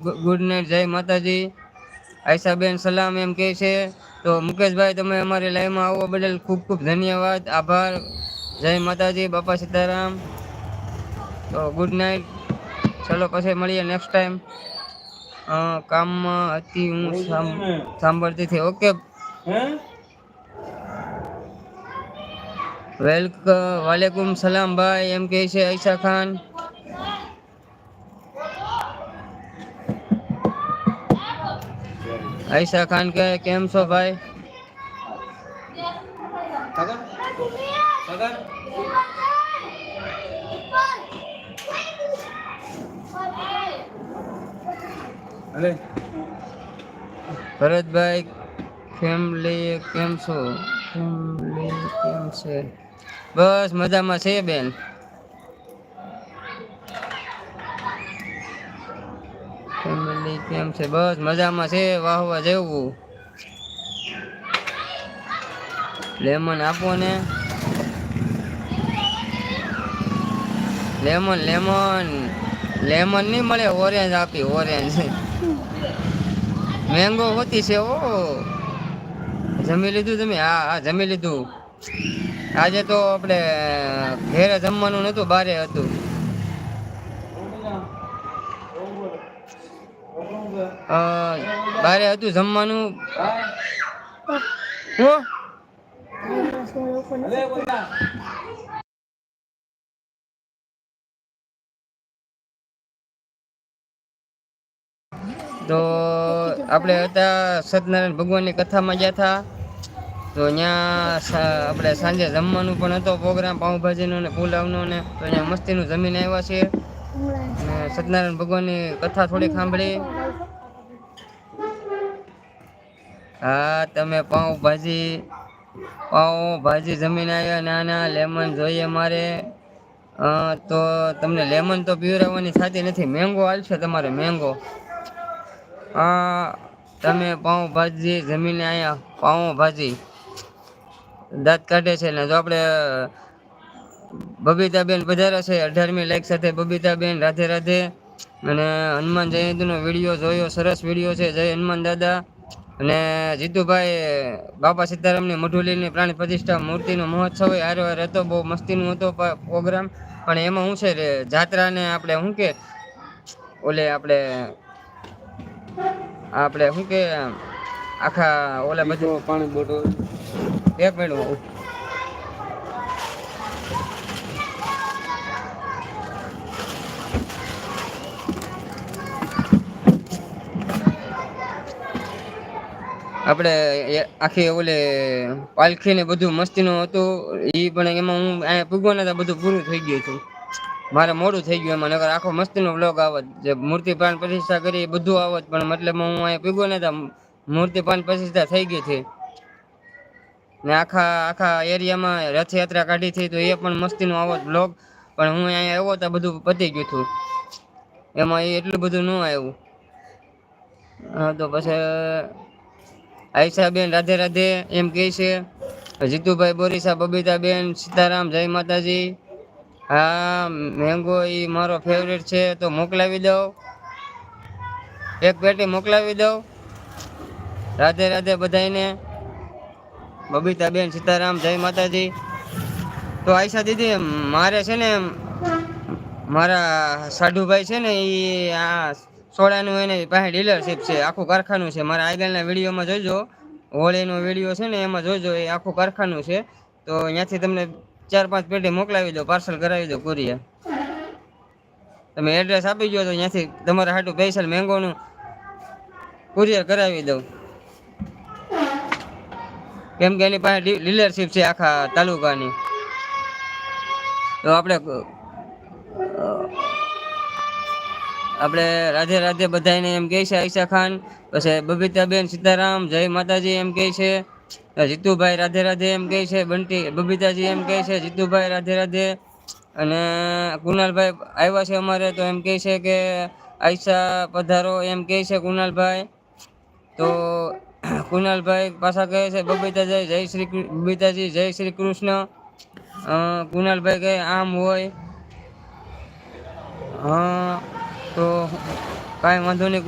Good night, જય માતાજી. આયશાબેન સલામ એમ કહે છે. તો મુકેશભાઈ, તમે અમારી લાઈવમાં આવવા બદલ ખૂબ ખૂબ ધન્યવાદ, આભાર. જય માતાજી, બાપા સીતારામ. તો ગુડ નાઇટ. ચલો પછી મળીએ નેક્સ્ટ ટાઈમ કામમાં હતી હું સાંભ- સાંભળતી હતી. ઓકે. વેલક, વાલેકુમ સલામ ભાઈ, એમ કહે છે ઐશા ખાન. ઐશા ખાન કે કેમ છો ભાઈ? ભરતભાઈ ફેમિલી કેમ છો? ફેમિલી કેમ છે? બસ મજામાં છે બેન. ફેમિલી કેમ છે? બસ મજામાં છે, વાહવા જેવું. લેમન આપો ને. Lemon lemon. લેમન નહીં મળે, ઓરેન્જ આપી, ઓરેન્જ. મેંગો હોતી છે, ઓ. જમી લીધું તમે? હા હા, જમી લીધું. આજે તો આપણે ઘેરે જમવાનું નતું બારે હતું. બારે હતું જમવાનું? તો આપણે હતા સત્યનારાયણ ભગવાનની કથામાં ગયા હતા. તો ત્યાં આપણે સાંજે જમવાનું પણ હતો, પ્રોગ્રામ પાઉંભાજીનો ને પુલાવનો ને, તો અહીંયા મસ્તીનું જમીન આવ્યા છીએ સત્યનારાયણ ભગવાનની કથા થોડી સાંભળી. હા, તમે પાઉંભાજી પાઉંભાજી જમીન આવ્યા ના ના લેમન જોઈએ મારે. તો તમને લેમન તો પીવરાવવાની થતી નથી. મેંગો હાલશે તમારે, મેંગો. હા તમે પાઉંભાજી જમીને આવ્યા પાઉંભાજી. દાંત કાઢે છે ને, જો આપણે બબીતાબેન પધાર્યા છે, અઢારમી લાઈક સાથે બબીતાબેન, રાધે રાધે. અને હનુમાન જયંતીનો વીડિયો જોયો, સરસ વીડિયો છે, જય હનુમાન દાદા. અને જીતુભાઈ બાપા સીતારામની મઢુલીની પ્રાણી પ્રતિષ્ઠા મૂર્તિનો મહોત્સવ હારે હાર હતો બહુ મસ્તીનો હતો પ્રોગ્રામ. પણ એમાં શું છે જાત્રાને આપણે શું કે ઓલે આપણે આપણે શું કે આખા ઓલા બધું પાણી બોટલ. એક મિનિટ આપણે આખી ઓલે પાલખી ને બધું મસ્તીનું હતું એ પણ એમાં હું અહીંયા પૂગવાના હતા બધું પૂરું થઈ ગયું છું મારે મોડું થઈ ગયું એમાં નગર આખો મસ્તીનો બ્લોગ આવત, જે મૂર્તિ પ્રાણ પ્રતિષ્ઠા કરી, એ બધું આવત, પણ મતલબ હું અહીંયા પૂગવાના હતા મૂર્તિ પ્રાણ પ્રતિષ્ઠા થઈ ગઈ હતી. ને આખા આખા એરિયામાં રથયાત્રા કાઢી હતી, તો એ પણ મસ્તીનો આવત બ્લોગ પણ હું અહીંયા આવ્યો હતા બધું પતી ગયું હતું. એમાં એ એટલું બધું ન આવ્યું. હા, તો પછી આયશાબેન રાધે રાધે એમ કહે છે, જીતુભાઈ બોરીસા, બબીતાબેન, સીતારામ, જય માતાજી. હા, મેંગો એ મારો ફેવરેટ છે, તો મોકલાવી દઉં. એક પેટી મોકલાવી દઉં. રાધે રાધે બધાયને, બબીતાબેન, સીતારામ, જય માતાજી. તો આયશા દીદી, મારે છે ને, મારા સાઢુભાઈ છે ને એ આ સોડાનું એને પાસે ડીલરશીપ છે, આખું કારખાનું છે. મારા આગળના વિડીયોમાં જોજો, હોળીનો વીડિયો છે ને, એમાં જોજો, એ આખું કારખાનું છે. તો ત્યાંથી તમને ચાર પાંચ પેટી મોકલાવી દો પાર્સલ કરાવી દો કુરિયર તમે એડ્રેસ આપી દો તો ત્યાંથી તમારા હાટું સ્પેશિયલ મેંગોનું કુરિયર કરાવી દઉં. કેમ કે એની પાસે ડીલરશીપ છે આખા તાલુકાની. તો આપણે આપણે રાધે રાધે બધાને એમ કહે છે, આયશા ખાન. પછી બબીતાબેન સીતારામ, જય માતાજી એમ કહે છે. જીતુભાઈ રાધે રાધે એમ કહે છે, બંટી બબીતાજી એમ કહે છે, જીતુભાઈ રાધે રાધે. અને કુનાલભાઈ આવ્યા છે અમારે તો એમ કહે છે કે, આયશા પધારો. એમ કહે છે કુનાલભાઈ તો કુનાલભાઈ પાછા કહે છે, બબીતાજી, જય શ્રી બબીતાજી, જય શ્રી કૃષ્ણ. કુનાલભાઈ કહે, આમ હોય. હા તો કાંઈ વાંધો નહીં